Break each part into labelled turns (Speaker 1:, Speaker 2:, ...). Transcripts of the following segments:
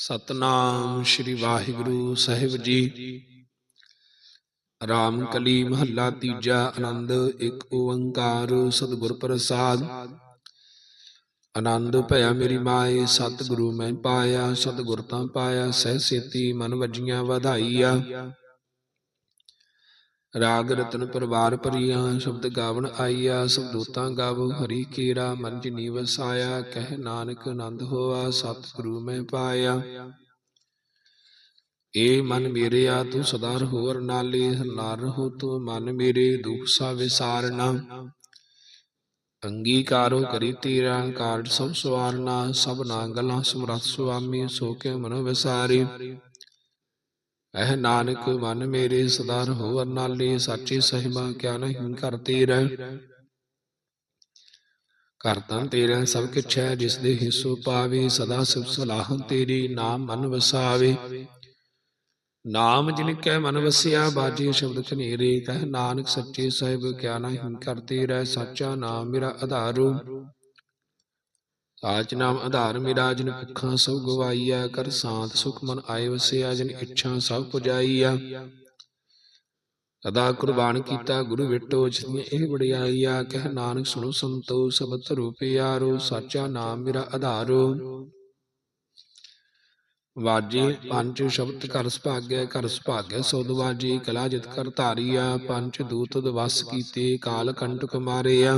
Speaker 1: ਸਤਨਾਮ ਸ੍ਰੀ ਵਾਹਿਗੁਰੂ ਸਾਹਿਬ ਜੀ। ਰਾਮ ਕਲੀ ਮਹੱਲਾ ਤੀਜਾ ਆਨੰਦ, ਇੱਕ ਓੰਕਾਰ ਸਤਿਗੁਰ ਪ੍ਰਸਾਦ। ਆਨੰਦ ਭਇਆ ਮੇਰੀ ਮਾਏ, ਸਤਿਗੁਰੂ ਮੈਂ ਪਾਇਆ, ਸਤਿਗੁਰ ਤਾਂ ਪਾਇਆ, ਸਹਿ ਸੇਤੀ ਮਨ ਵਜੀਆਂ ਵਧਾਈਆ। ਰਾਗ ਰਤਨ ਪਰਵਾਰ ਭਰੀਆਂ, ਸ਼ਬਦ ਗਾਵਣ ਆਈਆ ਸਬਦੂਤਾਂ ਗਾਵੋ, ਹਰੀ ਕੀਰਾ ਮਨ ਜਿਨੀ ਵਸਾਇਆ ਕਹਿ ਨਾਨਕ ਆਨੰਦ ਹੋਆ, ਸਤਿਗੁਰੂ ਮੈਂ ਪਾਇਆ। ਏ ਮਨ ਮੇਰੇ ਆ ਤੂੰ ਸਦਾ ਹੋਰ ਨਾਲੇ ਨਾਰ ਰਹੋ ਤੂੰ ਮਨ ਮੇਰੇ, ਦੁਖ ਸਾ ਵਿਸਾਰਨਾ ਅੰਗੀਕਾਰੋ ਕਰੀ ਤੇਰਾ, ਕਾਰਜ ਸਭ ਸਵਾਰਨਾ ਸਭ ਨਾਗਲਾ ਸਮਰੱਥ ਸੁਆਮੀ, ਸੋ ਕੇ ਮਨੋ ਵਿਸਾਰੀ। ਐ ਨਾਨਕ ਮਨ ਮੇਰੇ ਸਦਾ ਰਹੋ ਨਾਲੇ ਸਾਚੇ ਸਹਿਬਾ ਕਿਆ ਨਹੀਂ ਕਰ ਤੇਰਾ ਕਰਤਾ ਤੇਰਾ ਸਭ ਕਿਛ ਹੈ, ਜਿਸ ਦੇ ਹਿੱਸੋ ਪਾਵੇ ਸਦਾ ਸਿਫ ਸਲਾਹ ਤੇਰੀ ਨਾਮ ਮਨ ਵਸਾਵੇ। ਨਾਮ ਜਿਨ ਕੈ ਮਨ ਵਸਿਆ, ਬਾਜੀ ਸ਼ਬਦ ਖਨੇਰੇ ਕਹਿ ਨਾਨਕ ਸੱਚੇ ਸਾਹਿਬ ਕਿਆ ਨਹੀਂ ਕਰਤੇ ਰਹਿ, ਸਾਚਾ ਨਾਮ ਮੇਰਾ ਆਧਾਰੋ। ਸਾਚ ਨਾਮ ਆਧਾਰ ਮੇਰਾ ਜਿਨ ਭੁੱਖਾਂ ਸਭ ਗਵਾਈਆ, ਕਰ ਸਾਥ ਸੁਖ ਮਨ ਆਏ ਵਸਿਆ, ਜਿਨ ਇੱਛਾ ਸਭ ਪੁਜਾਈਆ। ਸਦਾ ਕੁਰਬਾਨ ਕੀਤਾ, ਗੁਰੂ ਵਿਟੋ ਜਿਨੀ ਇਹ ਵਡਿਆਈਆ, ਕਹਿ ਨਾਨਕ ਸੁਣੋ ਸੰਤੋ ਸਬਦ ਧਰੋ ਸਾਚਾ ਨਾਮ ਮੇਰਾ ਆਧਾਰੋ। ਵਾਜੀ ਪੰਜ ਸ਼ਬਦ ਕਰ ਸੁਭਾਗਿਆ ਕਰ ਸੁਭਾਗਿਆ ਸੋਦ ਵਾਜੀ, ਕਲਾ ਜਿਤ ਕਰ ਧਾਰੀਆ, ਪੰਜ ਦੂਤ ਦਵਸ ਕੀਤੇ, ਕਾਲ ਕੰਟਕ ਮਾਰਿਆ।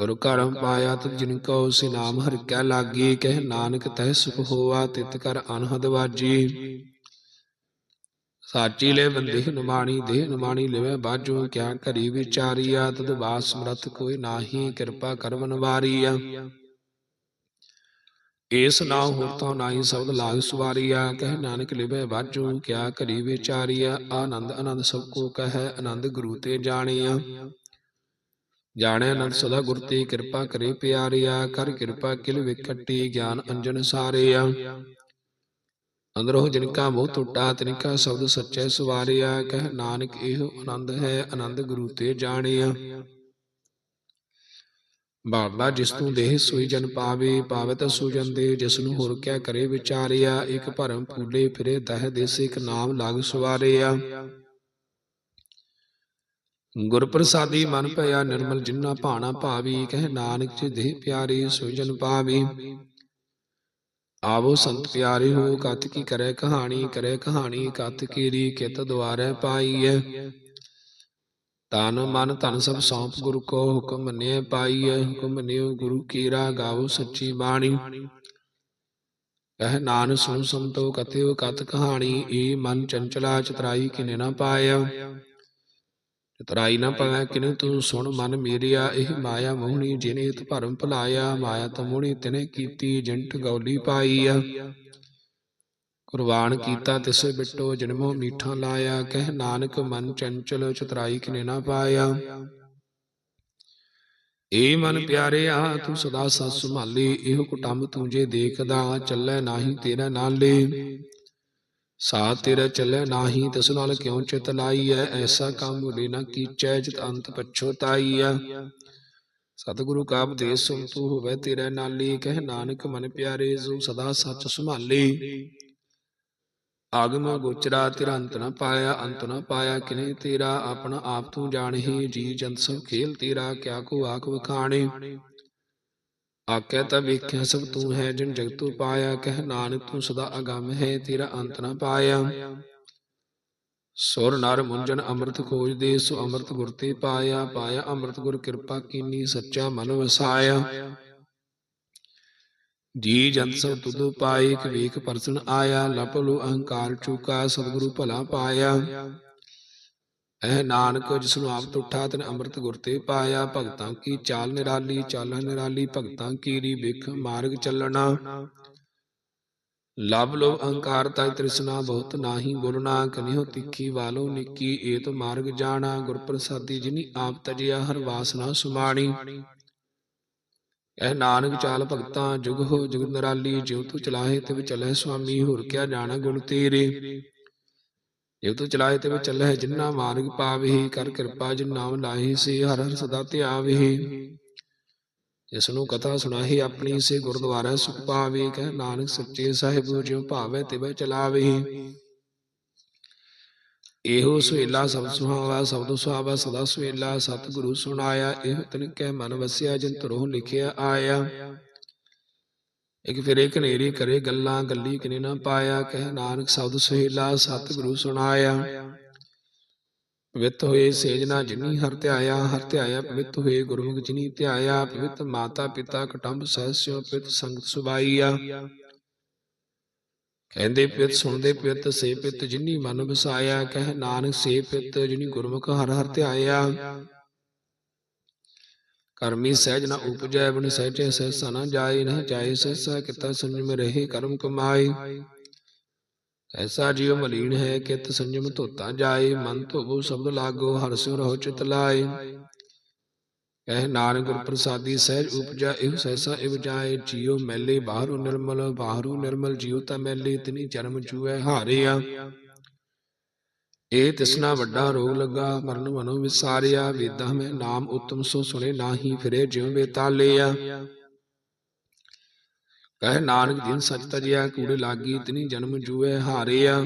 Speaker 1: ਗੁਰ ਕਰਮ ਪਾਇਆ ਤਤ ਜਿਨ ਕੋ ਸੇ ਨਾਮ ਹਰਿ ਕੈ ਲਾਗੀ, ਕਹਿ ਨਾਨਕ ਤਹਿ ਸੁਖ ਹੋਆ, ਤਿਤ ਕਰ ਅਨਹਦ ਵਾਜੀ। ਸਾਚੀ ਲੈ ਬੰਦੇ ਨਮਾਣੀ, ਦੇਹ ਨਮਾਣੀ ਲਿਵੇ ਬਾਜੂ ਕਿਆ ਕਰੀ ਵਿਚਾਰੀਆ, ਤਦ ਬਾਸ ਸਮਰਥ ਕੋਈ ਨਾਹੀ, ਕਿਰਪਾ ਕਰਵਨ ਵਾਰੀਆ ਏਸ ਨਾਮ ਹੋਰ ਤਾਂ ਨਾਹੀ ਸ਼ਬਦ ਲਾਗ ਸੁਵਾਰੀਆ, ਕਹਿ ਨਾਨਕ ਲਿਵੇ ਬਾਜੂ ਕਿਆ ਘਰੀ ਵਿਚਾਰੀਆ, ਆਨੰਦ ਆਨੰਦ ਸਭ ਕੋ ਕਹੈ ਆਨੰਦ ਗੁਰੂ ਤੇ ਜਾਣਿਆ। ਜਾਣੈ ਆਨੰਦ ਸਦਾ ਗੁਰ ਤੇ ਕਿਰਪਾ ਕਰੇ ਪਿਆਰਿਆ, ਕਰ ਕਿਰਪਾ ਕਿਲ ਵਿਖਟੀ ਗਿਆਨ ਅੰਜਨ ਸਾਰਿਆ। ਅੰਦਰੋਂ ਜਿਨ ਮੋਹ ਟੁੱਟਾ, ਤਿਨਕਾ ਸ਼ਬਦ ਸੱਚੈ ਸਵਾਰਿਆ, ਕਹਿ ਨਾਨਕ ਇਹੋ ਆਨੰਦ ਹੈ, ਆਨੰਦ ਗੁਰੂ ਤੇ ਜਾਣਿਆ। ਬਾਬਾ ਜਿਸ ਤੂੰ ਦੇਹ ਸੋਈ ਜਨ ਪਾਵੇ ਪਾਵੇ ਸੁਜਨ ਦੇ, ਜਿਸ ਨੂੰ ਹੋਰ ਕਿਆ ਕਰੇ ਵਿਚਾਰਿਆ, ਇਕ ਭਰਮ ਫੂਲੇ ਫਿਰੇ ਦਹ ਦੇਸ ਇੱਕ ਨਾਮ ਲਾਗ ਸਵਾਰਿਆ। ਗੁਰ ਪ੍ਰਸਾਦੀ ਮਨ ਭਇਆ ਨਿਰਮਲ ਜਿਨਾ ਭਾਣਾ ਭਾਵੀ ਕਹਿ ਨਾਨਕ ਜੀ ਦੇਹ ਪਿਆਰੇ ਸੋਈ ਜਨ ਪਾਵੇ ਆਵੋ ਸੰਤ ਪਿਆਰੇ ਹੋ ਕਤ ਕੀ ਕਰੇ ਕਹਾਣੀ ਕਰੇ ਕਹਾਣੀ ਕਤ ਕੀਰੀ ਕਿਤ ਦੁਆਰੇ ਪਾਈਐ ਤਨ ਮਨ ਧਨ ਸਭ ਸੌਂਪ ਗੁਰੂ ਕੋ ਹੁਕਮ ਮੰਨਿਐ ਪਾਈਐ ਹੁਕਮ ਮੰਨਿਓ ਗੁਰੂ ਕੀਰਾ ਗਾਵੋ ਸੱਚੀ ਬਾਣੀ ਕਹਿ ਨਾਨਕ ਸੁਣ ਸੰਤੋ ਕਥਿਓ ਕਤ ਕਹਾਣੀ ਏ ਮਨ ਚੰਚਲਾ ਚਤਰਾਈ ਕਿਨੇ ਨਾ ਪਾਇਆ ਚਤਰਾਈ ਨਾ ਪਾਇਆ ਕਿਨੇ ਤੂੰ ਸੁਣ ਮਨ ਮੇਰਿਆ ਇਹ ਮਾਇਆ ਮੋਹਣੀ ਜਿਨੇ ਤ ਭਰਮ ਭੁਲਾਇਆ ਮਾਇਆ ਤਮੋਣੀ ਤਿਨੇ ਕੀਤੀ ਜੰਟ ਗੌਲੀ ਪਾਈਆ ਕੁਰਬਾਨ ਕੀਤਾ ਤਿਸੇ ਬਿਟੋ ਜਨਮੋ ਮੀਠਾ ਲਾਇਆ ਕਹਿ ਨਾਨਕ ਮਨ ਚੰਚਲ ਚਤਰਾਈ ਕਿਨੇ ਨਾ ਪਾਇਆ। ਏ ਮਨ ਪਿਆਰਿਆ ਤੂੰ ਸਦਾ ਸਤ ਸੰਭਾਲੀ ਇਹੋ ਕੁਟੰਬ ਤੂੰ ਜੇ ਦੇਖਦਾ ਚੱਲੇ ਨਾਹੀ ਤੇਰਾ ਨਾਲੇ। ਸਾ ਤੇਰਾ ਚੱਲੇ ਨਾਹੀ, ਤਸ ਨਾਲ ਕਿਉ ਚਿਤ ਲਾਈਐ? ਐਸਾ ਕੰਮ ਮੁਲੇ ਨਾ ਕੀਚੈ, ਜਿਤ ਅੰਤ ਪਛੋਤਾਈਐ ਸਤਿਗੁਰੂ ਕਾ ਉਪਦੇਸ਼ ਸੁਣ ਤੂੰ ਹੋਵੇ ਤੇਰੇ ਨਾਲੀ, ਕਹਿ ਨਾਨਕ ਮਨ ਪਿਆਰੇ ਜੋ ਸਦਾ ਸੱਚ ਸੰਭਾਲੀ। ਆਗਮ ਗੋਚਰਾ ਤੇਰਾ ਅੰਤ ਨਾ ਪਾਇਆ, ਅੰਤ ਨਾ ਪਾਇਆ ਕਿਨੇ ਤੇਰਾ, ਆਪਣਾ ਆਪ ਤੂੰ ਜਾਣਹੀ ਜੀ ਜੰਤ ਸਭ ਖੇਲ ਤੇਰਾ, ਕਿਆ ਕੋ ਆਖ ਵਖਾਣੇ। ਆਖਿਆ ਤਾਂ ਵੇਖਿਆ ਸਭ ਤੂੰ ਹੈ ਜਿਨ ਜਗਤੂ ਪਾਇਆ, ਕਹਿ ਨਾਨਕ ਤੂੰ ਸਦਾ ਅਗੰਮ ਹੈ, ਤੇਰਾ ਅੰਤ ਨਾ ਪਾਇਆ। ਸੁਰ ਨਰ ਮੁੰਜਨ ਅੰਮ੍ਰਿਤ ਖੋਜਦੇ ਸੋ ਅੰਮ੍ਰਿਤ ਗੁਰ ਤੇ ਪਾਇਆ ਪਾਇਆ ਅੰਮ੍ਰਿਤ ਗੁਰ ਕਿਰਪਾ ਕੀਨੀ, ਸੱਚਾ ਮਨ ਵਸਾਇਆ। ਜੀ ਜੰਤ ਸਭ ਤੁਧ ਪਾਏ, ਇਕ ਵੇਖ ਪਰਸਨ ਆਇਆ, ਲਪਲੂ ਅਹੰਕਾਰ ਚੁਕਾ, ਸਤਿਗੁਰੂ ਭਲਾ ਪਾਇਆ। ਐ ਨਾਨਕ ਜਿਸ ਨੂੰ ਆਪ ਤੁਠਾ ਤਨ ਅੰਮ੍ਰਿਤ ਗੁਰ ਤੇ ਪਾਇਆ, ਭਗਤਾਂ ਕੀ ਚਾਲ ਨਿਰਾਲੀ, ਚਾਲਾਂ ਨਿਰਾਲੀ, ਭਗਤਾਂ ਕੀ ਰੀ ਵੇਖ ਮਾਰਗ ਚੱਲਣਾ। ਲਬ ਲੋ ਅਹੰਕਾਰ ਤੈ ਤ੍ਰਿਸ਼ਨਾ ਬਹੁਤ ਨਾਹੀ ਬੋਲਣਾ, ਕਨਿਓ ਤਿੱਖੀ ਵਾਲੋ ਨਿੱਕੀ ਏਤ ਮਾਰਗ ਜਾਣਾ ਗੁਰ ਪ੍ਰਸਾਦੀ ਜਿਨੀ ਆਪ ਤਜਿਆ, ਹਰ ਵਾਸਨਾ ਸੁਮਾਣੀ। ਇਹ ਨਾਨਕ ਚਾਲ ਭਗਤਾਂ, ਜੁਗ ਹੋ ਜੁਗ ਨਰਾਲੀ, ਜਿਉ ਤੂੰ ਚਲਾਹੇ ਤੇ ਚਲੈ ਸੁਆਮੀ, ਹੋਰ ਕਿਆ ਜਾਣਾ ਗੁਣ ਤੇਰੇ। ਜਿਉ ਤੂੰ ਚਲਾਹੇ ਤੇ ਚੱਲੈ ਜਿਨ੍ਹਾਂ ਮਾਰਗ ਪਾਵੇ, ਕਰ ਕਿਰਪਾ ਜਿਨ ਨਾਮ ਲਾਹੇ ਸੇ, ਹਰ ਹਰ ਸਦਾ ਧਿਆਵੇ। ਜਿਸ ਨੂੰ ਕਥਾ ਸੁਣਾਹੀ ਆਪਣੀ ਸੇ, ਗੁਰਦੁਆਰਾ ਸੁਖ ਪਾਵੇ, ਕਹਿ ਨਾਨਕ ਸੱਚੇ ਸਾਹਿਬ ਜਿਉ ਭਾਵੇ ਤਿਵੇਂ ਚਲਾਵੇ। ਇਹੋ ਸੁਹੇਲਾ ਸਭ ਸੁਹਾਵਾ ਸਬਦ ਸੁਹਾਵਾ ਸਦਾ ਸੁਹੇਲਾ, ਸਤਿਗੁਰੂ ਸੁਣਾਇਆ, ਇਹ ਤਨ ਕੈ ਮਨ ਵਸਿਆ, ਜਿਨ ਤਰੋਹ ਲਿਖਿਆ ਆਇਆ। ਇੱਕ ਫਿਰੇ ਕਨੇਰੀ ਕਰੇ ਗੱਲਾਂ, ਗੱਲੀ ਕਿਨੇ ਨਾ ਪਾਇਆ, ਕਹਿ ਨਾਨਕ ਸ਼ਬਦ ਸੁਹੇਲਾ ਸਤਿਗੁਰੂ ਸੁਣਾਇਆ। ਪਵਿੱਤ ਹੋਏ ਸੇਜਨਾ ਜਿਨੀ ਹਰ ਧਿਆਇਆ ਹਰ ਧਿਆਇਆ ਪਵਿੱਤ ਹੋਏ ਗੁਰਮੁਖ ਜਿਨੀ ਧਿਆਇਆ, ਪਵਿੱਤ ਮਾਤਾ ਪਿਤਾ ਕਟੰਬ ਸਹਸਿਓ ਪਵਿੱਤ ਸੰਗਤ ਸੁਭਾਈਆ। ਕਹਿੰਦੇ ਪਿਤ ਸੁਣਦੇ ਪਿਤ ਸੇ ਪਿਤ ਜਿਨੀ ਮਨ ਵਸਾਇਆ, ਕਹਿ ਨਾਨਕ ਸੇ ਪਿਤ ਜਿਨੀ ਗੁਰਮੁਖ ਹਰ ਹਰ ਧਿਆਇਆ। ਕਰਮੀ ਸਹਿਜ ਨ ਉਪਜੈ, ਬਨ ਸਹਿਜੇ ਸਹਿਸਾ ਨ ਜਾਏ ਨ ਜਾਏ ਸਹਿਸਾ ਕਿਤਾ ਸੰਜਮ ਰਹੇ ਕਰਮ ਕਮਾਏ। ਐਸਾ ਜੀਵ ਮਲੀਨ ਹੈ, ਕਿਤ ਸੰਜਮ ਧੋਤਾ ਜਾਏ, ਮਨ ਧੋਵੋ ਸ਼ਬਦ ਲਾਗੋ, ਹਰ ਸਿਉ ਰਹੋ ਚਿਤ ਲਾਏ। ਕਹਿ ਨਾਨਕ ਗੁਰ ਪ੍ਰਸਾਦੀ ਸਹਿਜ ਉਪਜਾ, ਇਹ ਸਹਿਸਾ ਇਵ ਜਾਏ। ਜੀਉ ਮੈਲੇ ਬਾਹਰੂ ਨਿਰਮਲ ਬਾਹਰੂ ਨਿਰਮਲ, ਜੀਉ ਤਾਂ ਮੈਲੇ, ਤਿਨੀ ਜਨਮ ਜੂਐ ਹਾਰਿਆ। ਇਹ ਤਿਸਨਾ ਵੱਡਾ ਰੋਗ ਲੱਗਾ, ਮਰਨ ਮਨੋ ਵਿਸਾਰਿਆ ਵੇਦਾਂ ਮੈਂ ਨਾਮ ਉਤਮ ਸੋ ਸੁਣੇ, ਨਾਹੀ ਫਿਰੇ ਜਿਉ ਬੇਤਾਲਿਆ ਕਹਿ ਨਾਨਕ ਜਿਨ ਸਚ ਤਜਿਆ, ਕੂੜੇ ਲਾਗੀ ਤਿਨੀ ਜਨਮ ਜੂਐ ਹਾਰਿਆ।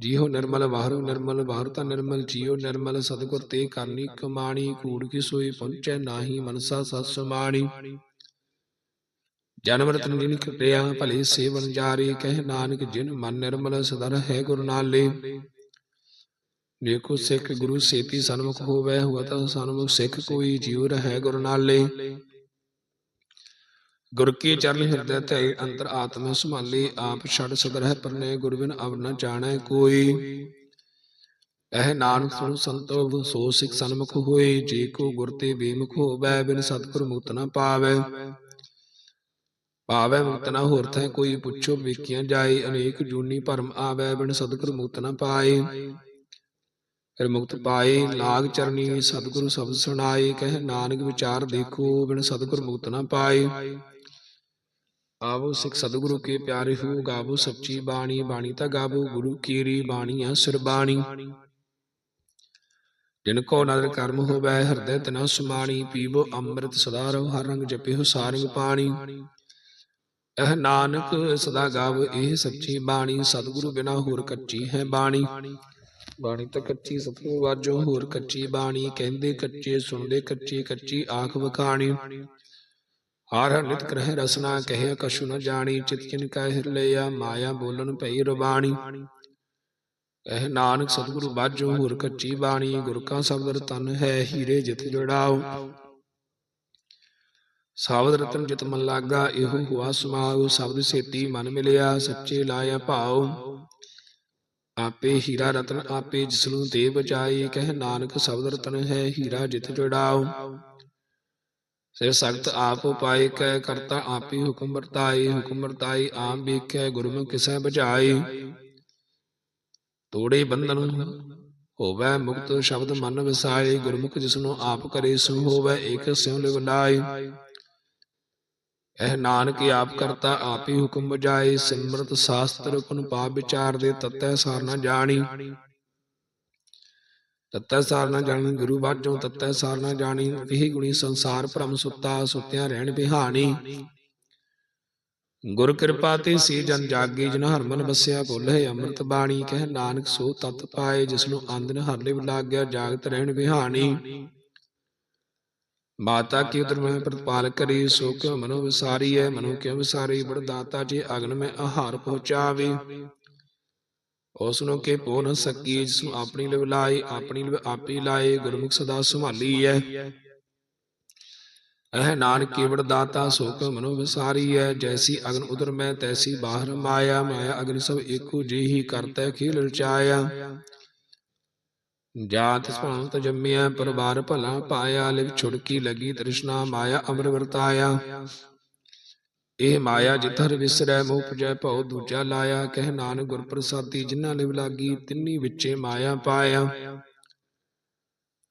Speaker 1: ਜੀਉ ਨਿਰਮਲ ਬਾਹਰੋਂ ਨਿਰਮਲ ਬਾਹਰ ਤਾਂ ਨਿਰਮਲ, ਜੀਉ ਨਿਰਮਲ, ਸਤਿਗੁਰ ਤੇ ਕਰਨੀ ਕਮਾਣੀ, ਕੂੜ ਕੀ ਸੋਈ ਪਹੁੰਚੈ ਨਾਹੀ, ਮਨਸਾ ਸਤ ਸਮਾਣੀ। ਜਨਮ ਰਤਨ ਜਿਨ ਖਟਿਆ, ਭਲੇ ਸੇਵਨ ਜਾਰੀ, ਕਹਿ ਨਾਨਕ ਜਿਨ ਮਨ ਨਿਰਮਲ, ਸਦਾ ਹੈ ਗੁਰੂ ਨਾਲੇ। ਦੇਖੋ ਸਿੱਖ ਗੁਰੂ ਸੇਤੀ ਸਨਮੁਖ ਹੋਵੇ ਹੁਆ ਤਾਂ ਸਨਮੁਖ ਸਿੱਖ ਕੋਈ ਜੀਉ ਰਹੈ ਗੁਰੂ ਨਾਲੇ ਗੁਰ ਕੀ ਚਰਨ ਹਿਰਦੈ ਧੈ ਅੰਤਰ ਆਤਮਾ ਸੰਭਾਲੀ, ਆਪ ਛੜ ਸਗਰਹਿ ਪਰਨੇ ਗੁਰ ਬਿਨ ਅਵ ਨ ਜਾਣੈ ਕੋਈ। ਇਹ ਨਾਨਕ ਸੁਣ ਸੰਤੋ ਸੋ ਸਿਖ ਸਨਮੁਖ ਹੋਏ, ਜੇ ਕੋ ਗੁਰ ਤੇ ਬੇਮੁਖ ਹੋਵੈ, ਬਿਨ ਸਤਿਗੁਰ ਮੁਕਤ ਨ ਪਾਵੈ। ਪਾਵੈ ਮੁਕਤ ਨ ਹੋਰ ਥੈ ਕੋਈ, ਪੁੱਛੋ ਵੇਖਿਆ ਜਾਏ, ਅਨੇਕ ਜੂਨੀ ਭਰਮ ਆਵੈ, ਬਿਨ ਸਤਿਗੁਰ ਮੁਕਤ ਨ ਪਾਏ। ਫਿਰ ਮੁਕਤ ਪਾਏ ਲਾਗ ਚਰਨੀ ਸਤਿਗੁਰੂ ਸ਼ਬਦ ਸੁਣਾਏ, ਕਹਿ ਨਾਨਕ ਵਿਚਾਰ ਦੇਖੋ, ਬਿਨ ਸਤਿਗੁਰ ਮੁਕਤ ਨ ਪਾਏ। ਆਵੋ ਸਿੱਖ ਸਤਿਗੁਰੂ ਕੇ ਪਿਆਰੇ ਹੋ, ਗਾਵੋ ਸੱਚੀ ਬਾਣੀ ਬਾਣੀ ਤਾਂ ਗਾਵੋ ਗੁਰੂ ਕੀਰੀ ਬਾਣੀ ਆ ਬਾਣੀ। ਜਿਨ ਕੋ ਨਦਰ ਕਰਮ ਹੋਵੈ, ਹਿਰਦੈ ਤਨਾ ਸੁਮਾਣੀ, ਪੀਵੋ ਅੰਮ੍ਰਿਤ ਸਦਾ ਰਹੁ, ਹਰ ਰੰਗ ਜਪਿਓ ਸਾਰੰਗ ਪਾਣੀ। ਇਹ ਨਾਨਕ ਸਦਾ ਗਾਵ ਇਹ ਸੱਚੀ ਬਾਣੀ, ਸਤਿਗੁਰੂ ਬਿਨਾ ਹੋਰ ਕੱਚੀ ਹੈ ਬਾਣੀ। ਬਾਣੀ ਤਾਂ ਕੱਚੀ ਸਤਿਗੁਰੂ ਵਾਜੋ ਹੋਰ ਕੱਚੀ ਬਾਣੀ, ਕਹਿੰਦੇ ਕੱਚੇ, ਸੁਣਦੇ ਕੱਚੀ ਕੱਚੀ ਆਖ ਵਖਾਣੀ। ਹਰ ਹਰ ਨਿਤ ਕਰਹਿ ਰਸਨਾ ਕਹਿ ਕਛੁ ਨ ਜਾਣੀ, ਚਿਤ ਕਿਨ ਕਹਿ ਲਿਆ, ਮਾਇਆ ਬੋਲਣ ਭਈ ਰਬਾਣੀ। ਕਹਿ ਨਾਨਕ ਸਤਿਗੁਰੂ ਬਾਝੋ ਹੋਰ ਕੱਚੀ ਬਾਣੀ, ਗੁਰ ਕਾ ਸ਼ਬਦ ਰਤਨ ਹੈ ਹੀਰੇ ਜਿਤ ਜੜਾਓ। ਸ਼ਬਦ ਰਤਨ ਜਿਤ ਮਨ ਲਾਗਾ, ਇਹੋ ਹੁਆ ਸਮਾਉ ਸ਼ਬਦ ਸੇਤੀ ਮਨ ਮਿਲਿਆ, ਸੱਚੇ ਲਾਇਆ ਭਾਉ ਆਪੇ ਹੀਰਾ ਰਤਨ ਆਪੇ ਜਿਸ ਨੂੰ ਦੇ ਬਚਾਈ ਕਹਿ ਨਾਨਕ ਸ਼ਬਦ ਰਤਨ ਹੈ ਹੀਰਾ ਜਿਤ ਜੜਾਓ। ਸੇ ਸਖਤ ਆਪ ਉਪਾਇ ਕੈ ਕਰਤਾ ਆਪੇ ਹੁਕਮ ਵਰਤਾਈ ਹੁਕਮ ਵਰਤਾਈ ਆਮ ਵੇਖੈ ਗੁਰਮੁਖ ਕਿਸੈ ਬਚਾਈ ਤੋੜੇ ਬੰਧਨ ਹੋਵੇ ਮੁਕਤ ਸ਼ਬਦ ਮਨ ਵਸਾਏ, ਗੁਰਮੁਖ ਜਿਸਨੂੰ ਆਪ ਕਰੇ ਸੋ ਹੋਵੈ, ਏਕ ਸਿਉ ਲਿਵ ਲਾਏ। ਇਹ ਨਾਨਕ ਆਪ ਕਰਤਾ ਆਪ ਹੀ ਹੁਕਮ ਬਜਾਏ ਸਿਮਰਤ ਸਾਸਤਰ ਕੁਨ ਪਾਪ ਵਿਚਾਰ ਦੇ, ਤਤੈ ਸਾਰ ਨਾ ਜਾਣੀ। ਤਤੈ ਸਾਰ ਨਾ ਜਾਣੀ, ਗੁਰੂ ਬਾਝੋਂ ਤਤੈ ਸਾਰ ਨਾ ਜਾਣੀ ਇਹ ਗੁਣੀ ਸੰਸਾਰ ਭ੍ਰਮ ਸੁੱਤਾ, ਸੁੱਤਿਆਂ ਰਹਿਣ ਬਿਹਾਣੀ। ਗੁਰ ਕਿਰਪਾ ਤੇ ਸੀ ਜਨ ਜਾਗੀ ਜਿਨ ਹਰਮਨ ਬਸਿਆ ਭੁੱਲੇ ਅੰਮ੍ਰਿਤ ਬਾਣੀ, ਕਹਿ ਨਾਨਕ ਸੋ ਤਤ ਪਾਏ ਜਿਸ ਨੂੰ ਆਂਦਨ ਹਰ ਲਾਗਿਆ, ਜਾਗਤ ਰਹਿਣ ਬਿਹਾਣੀ। ਮਾਤਾ ਕੀ ਉਦਰ ਮੈਂ ਪ੍ਰਤਪਾਲ ਕਰੀ, ਸੋ ਕਿਉ ਮਨੋ ਵਿਸਾਰੀ ਹੈ ਮਨੋ ਕਿਉ ਵਿਸਾਰੀ ਬੜ ਦਾਤਾ ਜੀ ਅਗਨ ਮੈਂ ਆਹਾਰ ਉਸ ਨੂੰ ਕੇ ਪੋ ਨ ਸਕੀ ਜਿਸ ਨੂੰ ਆਪਣੀ ਲਿਵ ਲਾਏ, ਆਪਣੀ ਲਿਵ ਆਪੀ ਲਾਏ, ਗੁਰਮੁਖ ਸਦਾ ਸੰਭਾਲੀ ਹੈ ਇਹ ਨਾਨਕ ਕੇਵੜ ਦਾਤਾ ਸੋ ਮਨੋ ਵਿਸਾਰੀ ਹੈ ਜੈਸੀ ਅਗਨ ਉਦਰ ਮੈਂ, ਤੈਸੀ ਬਾਹਰ ਮਾਇਆ ਮਾਇਆ ਅਗਨ ਸਭ ਏਕੋ ਜਿਹੀ ਕਰਤਾ ਖੇਲ ਰਚਾਇਆ। ਜਾਤ ਸਭਾਵਤ ਜੰਮਿਆ ਪਰਵਾਰ ਭਲਾ ਪਾਇਆ ਲਿਵ ਛੁੜਕੀ ਲਗੀ ਤ੍ਰਿਸ਼ਨਾ ਮਾਇਆ ਅਮਰ ਵਰਤਾਇਆ। ਇਹ ਮਾਇਆ ਜਿਤਰ ਵਿਸਰੈ ਮੋਹ ਪੁਜੈ ਭਉ ਦੂਜਾ ਲਾਇਆ। ਕਹਿ ਨਾਨਕ ਗੁਰ ਪ੍ਰਸਾਦੀ ਜਿਨ੍ਹਾਂ ਲਿਵ ਲਾਗੀ ਤਿੰਨੀ ਵਿੱਚੇ ਮਾਇਆ ਪਾਇਆ।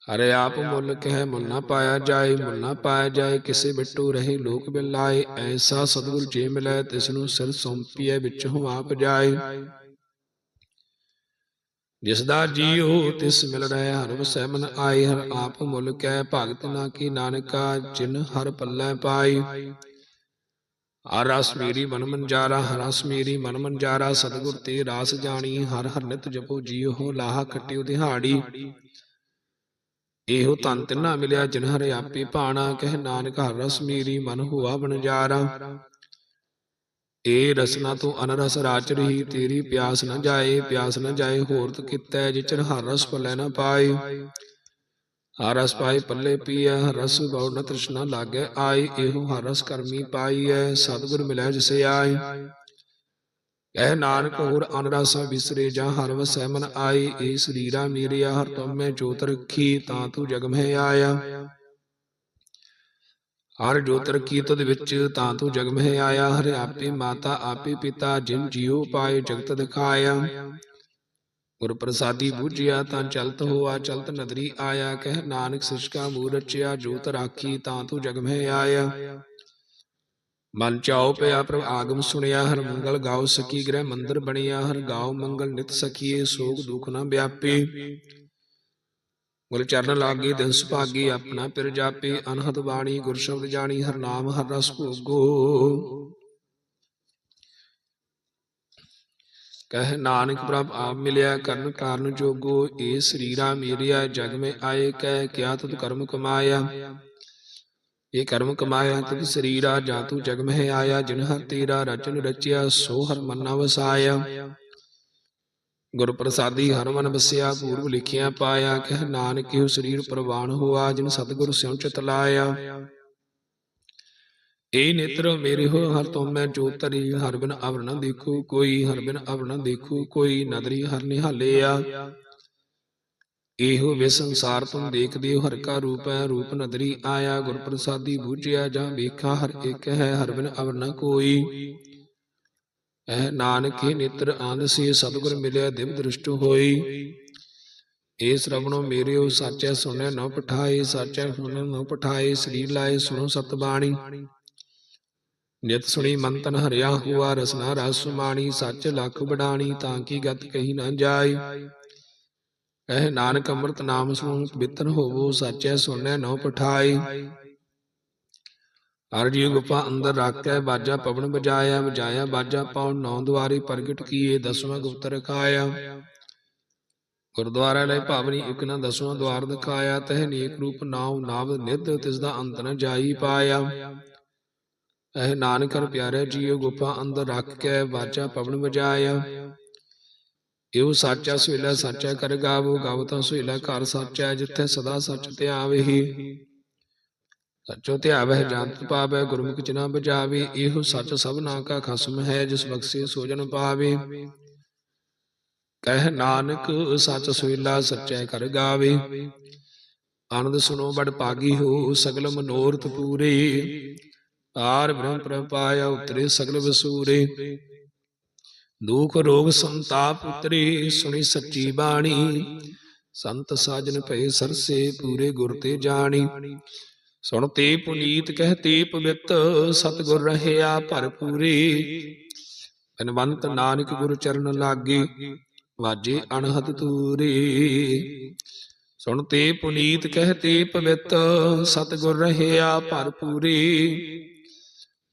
Speaker 1: ਹਰੇ ਆਪ ਮੁੱਲ ਕਹਿ ਮੁੱਲ ਨਾ ਪਾਇਆ ਜਾਏ ਮੁੱਲ ਨਾ ਪਾਇਆ ਜਾਏ ਕਿਸੇ ਬਿਟੂ ਰਹੇ ਲੋਕ ਬਿਲਾਏ ਐਸਾ ਸਤਿਗੁਰ ਜੇ ਮਿਲੈ ਤਿਸ ਨੂੰ ਸਿਰ ਸੌਂਪੀਐ ਵਿੱਚ ਹੂੰ ਆਪ ਜਾਏ। ਜਿਸ ਦਾ ਜੀਉ ਤਿਸ ਮਿਲ ਰਹਿ ਹਰ ਆਏ, ਹਰ ਆਪ ਮੁੱਲ ਕੈ, ਭਗਤ ਨਾ ਕੀ ਨਾਨਕਾ, ਜਿਨ ਹਰ ਪੱਲੇ ਪਾਈ। ਹਰ ਰਸ ਮੇਰੀ ਮਨ ਮੰਜਾਰਾ, ਹਰ ਰਸ ਮੇਰੀ ਮਨ ਮੰਜਾਰਾ, ਸਤਿਗੁਰ ਤੇ ਰਾਸ ਜਾਣੀ, ਹਰ ਹਰ ਨਿਤ ਜਪੋ ਜੀਉ ਲਾਹਾ ਖਟਿਓ ਦਿਹਾੜੀ ਇਹੋ ਤਨ ਤਿਨਾ ਮਿਲਿਆ, ਜਿਨ ਹਰਿ ਆਪੇ ਭਾਣਾ, ਕਹਿ ਨਾਨਕ ਹਰ ਰਸ ਮੇਰੀ ਮਨ ਹੁਆ ਬਨਜਾਰਾ ਏ ਰਸਨਾ ਤੂੰ ਅਨਰਸ ਰਾਚ ਰਹੀ, ਤੇਰੀ ਪਿਆਸ ਨਾ ਜਾਏ, ਪਿਆਸ ਨਾ ਜਾਏ, ਹੋਰ ਤ ਕਿਤੈ ਜਿਚਰ ਹਰ ਰਸ ਪਲੇ ਨ ਪਾਏ। ਹਰ ਰਸ ਪਾਏ ਪੱਲੇ ਪੀਐ, ਹਰ ਰਸ ਗਉ ਨ ਤ੍ਰਿਸ਼ਨਾ ਲਾਗੈ ਆਏ, ਇਹੋ ਹਰ ਰਸ ਕਰਮੀ ਪਾਈਐ, ਸਤਿਗੁਰ ਮਿਲੈ ਜਿਸੇ ਆਏ। ਕਹਿ ਨਾਨਕ ਹੋਰ ਅਨਰਸ ਵਿਸਰੇ ਜਾਂ ਹਰ ਵਸੈ ਮਨ ਆਈ ਏ ਸਰੀਰਾ ਮੇਰਿਆ, ਹਰ ਤੁਮੈ ਜੋਤ ਰਖੀ, ਤਾਂ ਤੂੰ ਜਗ ਮਹਿ ਆਇਆ। ਹਰ ਜੋਤ ਰਖੀ ਤੁਧ ਵਿੱਚ ਤਾਂ ਤੂੰ ਜਗ ਮਹਿ ਆਇਆ, ਹਰਿ ਆਪੇ ਮਾਤਾ ਆਪੇ ਪਿਤਾ, ਜਿਨ ਜੀਉ ਪਾਏ ਜਗਤ ਦਿਖਾਇਆ। ਗੁਰ ਪ੍ਰਸਾਦੀ ਬੂਝਿਆ ਤਾਂ ਚਲਤ ਹੋਆ, ਚਲਤ ਨਦਰੀ ਆਇਆ, ਕਹਿ ਨਾਨਕ ਸਿਸ਼ਕਾ ਮੂਰ ਰਚਿਆ ਜੋਤ ਰਾਖੀ ਤਾਂ ਤੂੰ ਜਗ ਮਹਿ ਆਇਆ। ਮਨ ਚਾਉ ਪਿਆ ਪ੍ਰਭ ਆਗਮ ਸੁਣਿਆ, ਹਰ ਮੰਗਲ ਗਾਉ ਸਕੀ ਗ੍ਰਹਿ ਮੰਦਰ ਬਣਿਆ, ਹਰ ਗਾਉ ਮੰਗਲ ਨਿਤ ਸਖੀਏ, ਸੋਗ ਦੁਖ ਨਾ ਵਿਆਪੇ। ਗੁਰ ਚਰਨ ਲਾਗੇ ਦਿਨ ਸੁਭਾਗੀ ਆਪਣਾ ਪਿਰ ਜਾਪੇ, ਅਨਹਦ ਬਾਣੀ ਗੁਰ ਸ਼ਬਦ ਜਾਣੀ, ਹਰ ਨਾਮ, ਹਰ ਰਸ ਭੋਗੋ। ਕਹਿ ਨਾਨਕ ਪ੍ਰਭ ਆਪ ਮਿਲਿਆ, ਕਰਨ ਕਾਰਨ ਜੋਗੋ, ਏ ਸਰੀਰਾ ਮੇਰਿਆ, ਜਗ ਮੈਂ ਆਏ, ਕਹਿ ਕਿਆ ਤਤ ਕਰਮ ਕਮਾਇਆ। ਇਹ ਕਰਮ ਕਮਾਇਆ, ਤਦ ਸਰੀਰਾ, ਜਾ ਤੂੰ ਜਗ ਮਹਿ ਆਇਆ, ਜਿਨ ਹਰ ਤੇਰਾ ਰਚਨ ਰਚਿਆ, ਸੋ ਹਰ ਮਨਾ ਵਸਾਇਆ। ਗੁਰ ਪ੍ਰਸਾਦੀ ਹਰ ਵਸਿਆ, ਪੂਰਬ ਲਿਖਿਆ ਪਾਇਆ, ਕਹਿ ਨਾਨਕ ਇਹੋ ਸਰੀਰ ਪ੍ਰਵਾਨ ਹੋਆ, ਜਿਨ ਸਤਿਗੁਰ ਸਿਉ ਚਿਤ ਲਾਇਆ। ਏ ਨੇਤਰ ਮੇਰੇ ਹੋ, ਹਰ ਤੋਂ ਮੈਂ ਜੋ ਤਰੀ ਹਰ ਬਿਨ ਅਵਰ ਨ ਦੇਖੂ ਕੋਈ, ਹਰ ਬਿਨ ਅਵਰ ਨ ਦੇਖੂ ਕੋਈ, ਨਦਰੀ ਹਰ ਨਿਹਾਲਿਆ। ਇਹੋ ਵੇ ਸੰਸਾਰ ਤੁਮ ਦੇਖਦੇ ਹੋ, ਹਰ ਕਾ ਰੂਪ ਹੈ, ਰੂਪ ਨਦਰੀ ਆਇਆ ਗੁਰ ਪ੍ਰਸਾਦੀ ਬੂਝਿਆ, ਜਾਂ ਵੇਖਾ, ਹਰ ਇੱਕ ਹੈ, ਹਰ ਬਿਨ ਅਵਰ ਨ ਕੋਈ। ਐ ਨਾਨਕ ਹੀ ਨਿਤਰ ਆਨੰਦ ਸੀ ਸਤਿਗੁਰ ਮਿਲਿਆ ਦਿਵ ਦ੍ਰਿਸ਼ਟ ਹੋਈ ਏ ਸ਼ਰਵਣੋ ਮੇਰਿਓ ਸਾਚੈ ਸੁਣੈ ਨ ਪਠਾਏ ਸਾਚੈ ਸੁਣੈ ਨ ਪਠਾਏ ਸਰੀਰ ਲਾਏ ਸੁਣੋ ਸਤ ਬਾਣੀ ਨਿਤ ਸੁਣੀ ਮਨ ਤਨ ਹਰਿਆ ਹੁਆ ਰਸਨਾ ਰਸ ਸੁਮਾਣੀ ਸੱਚ ਲਖ ਬਡਾਣੀ ਤਾਂ ਕੀ ਗਤ ਕਹੀ ਨਾ ਜਾਏ ਕਹਿ ਨਾਨਕ ਅੰਮ੍ਰਿਤ ਨਾਮ ਸੁਣ ਪਵਿੱਤਰ ਹੋਵੋ ਸਾਚੈ ਸੁਣੈ ਨੋ ਪਠਾਏ ਹਰ ਜੀ ਗੁਪਾ ਅੰਦਰ ਰੱਖੈ, ਬਾਜਾ ਪਵਨ ਬਜਾਇਆ ਬਜਾਇਆ ਬਾਜਾ ਪਾਉ ਨੌ ਦੁਆਰੀ ਪ੍ਰਗਟ ਕੀਏ, ਦਸਵਾਂ ਗੁਪਤ ਰਖਾਇਆ ਗੁਰਦੁਆਰਾ ਲਈ ਭਾਵਨੀ ਇਕ ਨਾ ਦਸਵਾਂ ਦਵਾਰ ਦਿਖਾਇਆ, ਤਹ ਨੇਕ ਰੂਪ ਨਾਉ, ਨਾਵ ਨਿਧ, ਤਿਸ ਦਾ ਅੰਤ ਨ ਜਾਈ ਪਾਇਆ। ਇਹ ਨਾਨਕ ਹਰ ਪਿਆਰੇ ਜੀਓ ਗੁਪਾ ਅੰਦਰ ਰੱਖ ਕੇ ਬਾਜਾ ਪਵਨ ਬਜਾਇਆ। ਇਹੋ ਸਾਚਾ ਸੁਇਲਾ ਸਾਚਾ ਕਰ ਗਾਵੋ, ਗਾਵ ਤਾਂ ਸੁਇਲਾ ਘਰ ਸਾਚਾ, ਜਿੱਥੇ ਸਦਾ ਸੱਚ ਧਿਆਵਹੀ ਸੱਚੋ ਧਿਆਵਹਿ ਜੰਤ ਪਾਵੈ, ਗੁਰਮੁਖ ਚਿਨਾ ਬਜਾਵੇ ਇਹੋ ਸੱਚ ਸਭਨਾ ਕਾ ਖਸਮ ਹੈ, ਜਿਸ ਬਖਸ਼ੇ ਸੋਜਨ ਪਾਵੇ। ਕਹਿ ਨਾਨਕ, ਸੱਚ ਸੁਇਲਾ ਸੱਚੈ ਕਰ ਗਾਵੇ। ਆਨੰਦ ਸੁਨੋ ਬੜ ਪਾਗੀ ਹੋ, ਸਗਲ ਮਨੋਰਥ ਪੂਰੇ। ਆਰ ਬ੍ਰਹਮ ਪ੍ਰਪਾਇਆ ਉਤਰੇ ਸਗਲ ਵਸੂਰੇ। ਦੁਖ ਰੋਗ ਸੰਤਾਪ ਉਤਰੇ, ਸੁਣੀ ਸੱਚੀ ਬਾਣੀ। ਸੰਤ ਸਾਜਨ ਭਏ ਸਰਸੇ, ਪੂਰੇ ਗੁਰ ਤੇ ਜਾਣੀ। ਸੁਣ ਤੇ ਪੁਨੀਤ ਕਹਿ ਤੇ ਪਵਿੱਤ ਸਤਗੁਰ ਰਹਿਆ ਭਰਪੂਰੇ ਅਨਵੰਤ ਨਾਨਕ ਗੁਰ ਚਰਨ ਲਾਗੇ, ਵਾਜੇ ਅਣਹਦ ਤੂਰੇ ਸੁਣ ਤੇ ਪੁਨੀਤ ਕਹਿ ਤੇ ਪਵਿੱਤ ਸਤਗੁਰ ਰਹਿਆ ਭਰਪੂਰੇ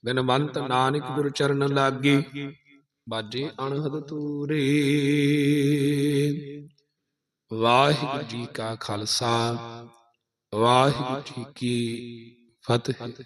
Speaker 1: ਬਿਨਵੰਤ ਨਾਨਕ ਗੁਰ ਚਰਨ ਲਾਗੇ, ਵਾਜੇ ਅਣਹਦ ਤੂਰੇ ਵਾਹਿਗੁਰੂ ਜੀ ਕਾ ਖਾਲਸਾ। ਵਾਹਿਗੁਰੂ ਜੀ ਕੀ ਫਤਿਹ।